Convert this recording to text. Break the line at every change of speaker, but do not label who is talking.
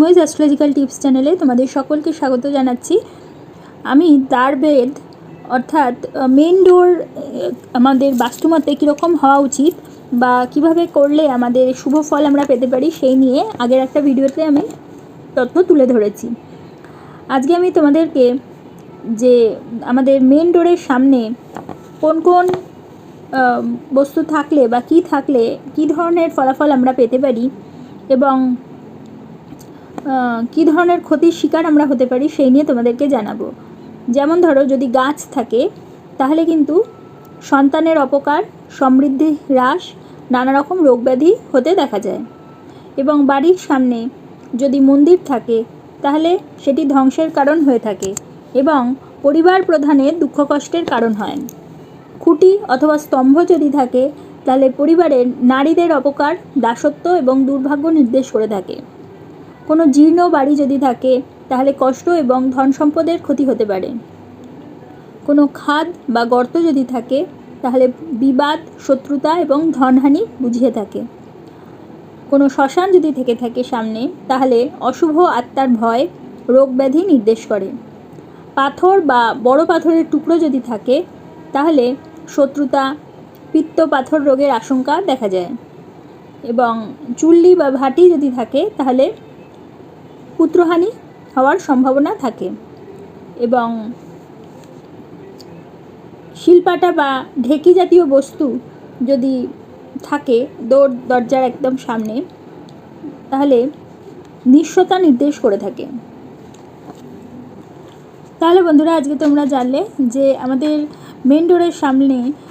ঝিমইজ astrological tips চ্যানেলে তোমাদের সকলকে স্বাগত জানাচ্ছি। আমি দ্বারবেদ অর্থাৎ মেন ডোর আমাদের বাস্তুমতে কীরকম হওয়া উচিত বা কীভাবে করলে আমাদের শুভ ফল আমরা পেতে পারি সেই নিয়ে আগের একটা ভিডিওতে আমি তথ্য তুলে ধরেছি। আজকে আমি তোমাদেরকে যে আমাদের মেন ডোরের সামনে কোন কোন বস্তু থাকলে বা কি থাকলে, কি ধরনের ফলাফল আমরা পেতে পারি এবং কী ধরনের ক্ষতির শিকার আমরা হতে পারি সেই নিয়ে তোমাদেরকে জানাব। যেমন ধরো, যদি গাছ থাকে, তাহলে কিন্তু সন্তানের অপকার, সমৃদ্ধি হ্রাস, নানা রকম রোগব্যাধি হতে দেখা যায়। এবং বাড়ির সামনে যদি মন্দির থাকে, তাহলে সেটি ধ্বংসের কারণ হয়ে থাকে এবং পরিবার প্রধানের দুঃখ কষ্টের কারণ হয়। খুঁটি অথবা স্তম্ভ যদি থাকে, তাহলে পরিবারের নারীদের অপকার, দাসত্ব এবং দুর্ভাগ্য নির্দেশ করে থাকে। কোনো জীর্ণ বাড়ি যদি থাকে, তাহলে কষ্ট এবং ধন সম্পদের ক্ষতি হতে পারে। কোনো খাদ বা গর্ত যদি থাকে, তাহলে বিবাদ, শত্রুতা এবং ধনহানি বুঝিয়ে থাকে। কোনো শ্মশান যদি থেকে থাকে সামনে, তাহলে অশুভ আত্মার ভয় রোগ ব্যাধি নির্দেশ করে। পাথর বা বড় পাথরের টুকরো যদি থাকে, তাহলে শত্রুতা, পিত্ত পাথর রোগের আশঙ্কা দেখা যায়। এবং চুল্লি বা ভাটি যদি থাকে, তাহলে পুত্রহানি হওয়ার সম্ভাবনা থাকে এবং শিলপাটা বা ঢেকি জাতীয় বস্তু যদি থাকে দৌড় দরজার একদম সামনে, তাহলে নিঃস্বতা নির্দেশ করে থাকে। তাহলে বন্ধুরা, আজকে তোমরা জানলে যে আমাদের মেন ডোরের সামনে